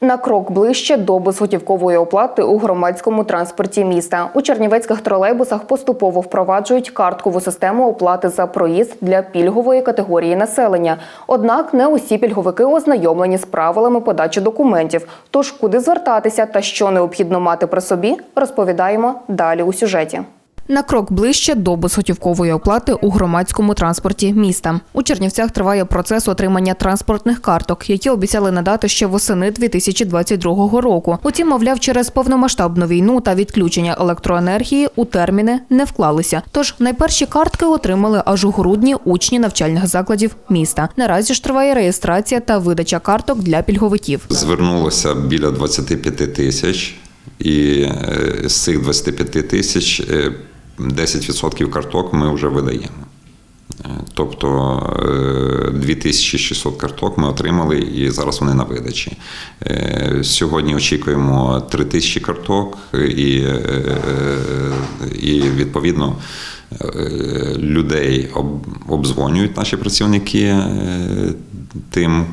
На крок ближче до безготівкової оплати у громадському транспорті міста. У чернівецьких тролейбусах поступово впроваджують карткову систему оплати за проїзд для пільгової категорії населення. Однак не усі пільговики ознайомлені з правилами подачі документів. Тож куди звертатися та що необхідно мати при собі, розповідаємо далі у сюжеті. На крок ближче до безготівкової оплати у громадському транспорті міста. У Чернівцях триває процес отримання транспортних карток, які обіцяли надати ще восени 2022 року. Утім, мовляв, через повномасштабну війну та відключення електроенергії у терміни не вклалися. Тож найперші картки отримали аж у грудні учні навчальних закладів міста. Наразі ж триває реєстрація та видача карток для пільговиків. Звернулося біля 25 тисяч, і е, з цих 25 тисяч е, 10% карток ми вже видаємо. Е, Тобто е, 2600 карток ми отримали і зараз вони на видачі. Е, Сьогодні очікуємо 3000 карток, і, е, і відповідно е, людей об- обдзвонюють наші працівники е, тим,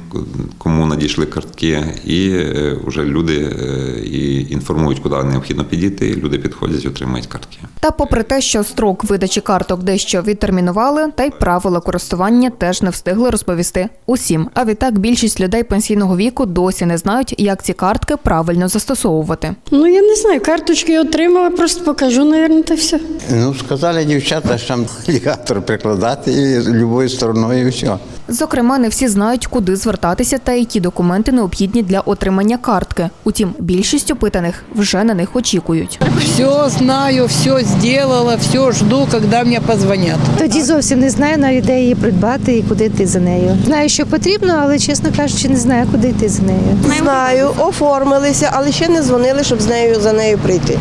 кому надійшли картки, і е, вже люди е, і інформують, куди необхідно підійти. Люди підходять, отримують картки. Та попри те, що строк видачі карток дещо відтермінували, та й правила користування теж не встигли розповісти усім. А відтак більшість людей пенсійного віку досі не знають, як ці картки правильно застосовувати. Ну, я не знаю, карточки отримала, просто покажу, мабуть, та все. Ну, сказали дівчата, що там алігатор прикладати і любою стороною і все. Зокрема, не всі знають, куди звертатися та які документи необхідні для отримання картки. Утім, більшість опитаних вже на них очікують. Все знаю, все сделала, все жду, когда мне позвонят. Тоді зовсім не знаю навіть де її придбати і куди йти за нею. Знаю, що потрібно, але чесно кажучи, не знаю, куди йти за нею. Знаю, оформилися, але ще не дзвонили, щоб з нею за нею прийти.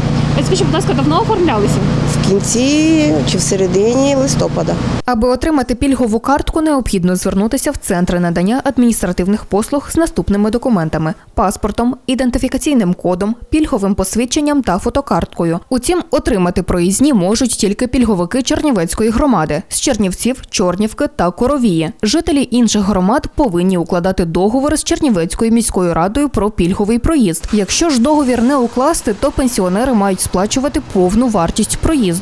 Скажіть, будь ласка, давно оформлялися? Кінці чи в середині листопада. Аби отримати пільгову картку, необхідно звернутися в центри надання адміністративних послуг з наступними документами: паспортом, ідентифікаційним кодом, пільговим посвідченням та фотокарткою. Утім, отримати проїзні можуть тільки пільговики Чернівецької громади з Чернівців, Чорнівки та Коровії. Жителі інших громад повинні укладати договори з Чернівецькою міською радою про пільговий проїзд. Якщо ж договір не укласти, то пенсіонери мають сплачувати повну вартість проїзду.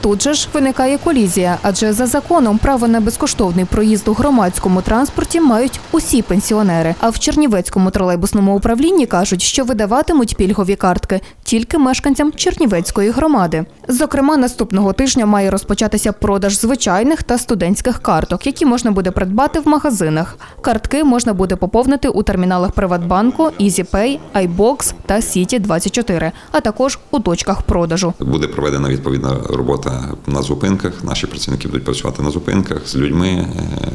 Тут же ж виникає колізія, адже за законом право на безкоштовний проїзд у громадському транспорті мають усі пенсіонери. А в Чернівецькому тролейбусному управлінні кажуть, що видаватимуть пільгові картки тільки мешканцям Чернівецької громади. Зокрема, наступного тижня має розпочатися продаж звичайних та студентських карток, які можна буде придбати в магазинах. Картки можна буде поповнити у терміналах Приватбанку, EasyPay, iBox та City 24 а також у точках продажу. Буде проведена відповідна робота на зупинках. Наші працівники будуть працювати на зупинках з людьми,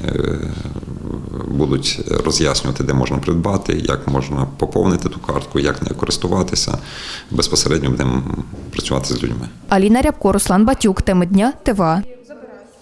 е, будуть роз'яснювати, де можна придбати, як можна поповнити ту картку, як нею користуватися. Безпосередньо будемо працювати з людьми. Аліна Рябко, Руслан Батюк. Теми дня ТВА.